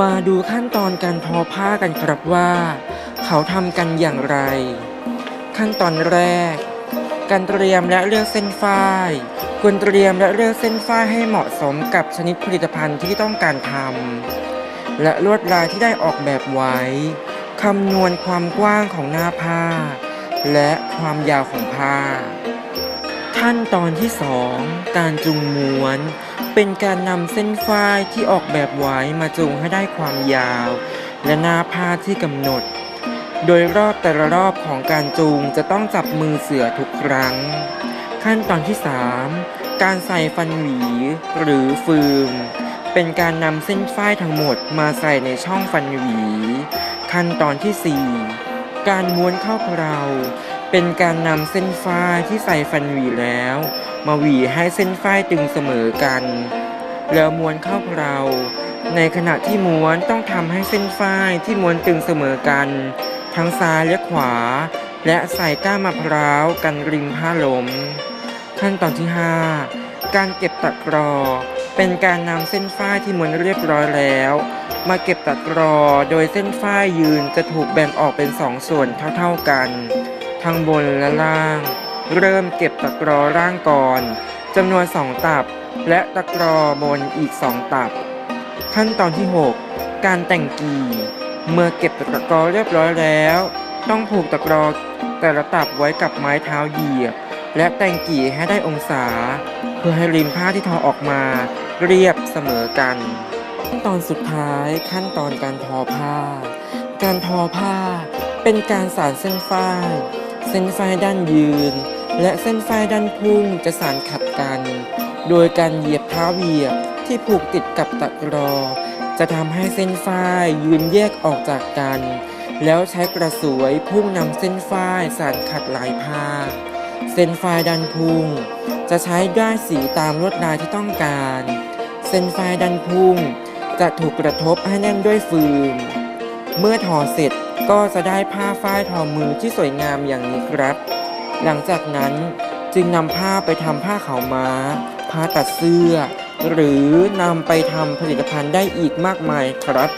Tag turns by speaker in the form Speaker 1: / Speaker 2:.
Speaker 1: มาดูขั้นตอนการทอผ้ากันครับว่า เขาทำกันอย่างไร ขั้นตอนแรก การเตรียมและเลือกเส้นฝ้ายควรเตรียมและเลือกเส้นฝ้ายให้เหมาะสมกับชนิดผลิตภัณฑ์ที่ต้องการทำและลวดลายที่ได้ออกแบบไว้คำนวณความกว้างของหน้าผ้า และความยาวของผ้า ขั้นตอนที่ 2 การจุงม้วน เป็นการนำเส้นฝ้ายที่ออกแบบไว้มาจุงให้ได้ความยาว และหน้าผ้าที่กำหนด โดยรอบแต่ละรอบของการจูงจะต้องจับมือเสือทุกครั้ง ขั้นตอนที่ 3 การใส่ฟันหวี หรือฟืม เป็นการนำเส้นฝ้ายทั้งหมดมาใส่ในช่องฟันหวี ขั้นตอนที่ 4 การม้วนเข้าเครา เป็นการนำเส้นฝ้ายที่ใส่ฟันหวีแล้ว มาหวีให้เส้นฝ้ายตึงเสมอกัน แล้วม้วนเข้าเรา ในขณะที่ม้วนต้องทำให้เส้นฝ้ายที่ม้วนตึงเสมอกัน ทั้งซ้ายและขวา และใส่ก้ามะพร้าวกันริมผ้าลมขั้นตอนที่ 5 การเก็บตะกรอ เป็นการนำเส้นฝ้ายที่ม้วนเรียบร้อยแล้ว มาเก็บตะกรอโดยเส้นฝ้ายยืนจะถูกแบ่งออกเป็นสองส่วนเท่า ๆกัน ทั้งบนและล่าง เริ่มเก็บตะกรอล่างก่อนจำนวนสองตับ และตะกรอบนอีกสองตับ ขั้นตอนที่ 6 การแต่งกีเมื่อเก็บตะกรอเรียบร้อยแล้ว ต้องผูกตะกรอแต่ละตับไว้กับไม้เท้าเหยียบ และแต่งกี่ให้ได้องศา เพื่อให้ริมผ้าที่ทอออกมา เรียบเสมอกัน ขั้นตอนสุดท้ายขั้นตอนการทอผ้า การทอผ้าเป็นการสานเส้นฝ้าย เส้นฝ้ายด้านยืน และเส้นฝ้ายด้านพุ่งจะสานขัดกัน โดยการเหยียบเท้าเหยียบที่ผูกติดกับตะกรอ จะทำให้เส้นฝ้ายยืนแยกออกจากกัน แล้วใช้กระสวยพุ่งนำเส้นฝ้ายสานขัดลายผ้าเส้นฝ้ายด้านพุ่ง จะใช้ได้สีตามลวดลายที่ต้องการ เส้นฝ้ายด้านพุ่งจะถูกกระทบให้แน่นด้วยฟืน เมื่อทอเสร็จ ก็จะได้ผ้าฝ้ายทอมือที่สวยงามอย่างนี้ครับ หลังจากนั้นจึงนำผ้าไปทำผ้าขาวม้า ผ้าตัดเสื้อ หรือนำไปทำผลิตภัณฑ์ได้อีกมากมายครับ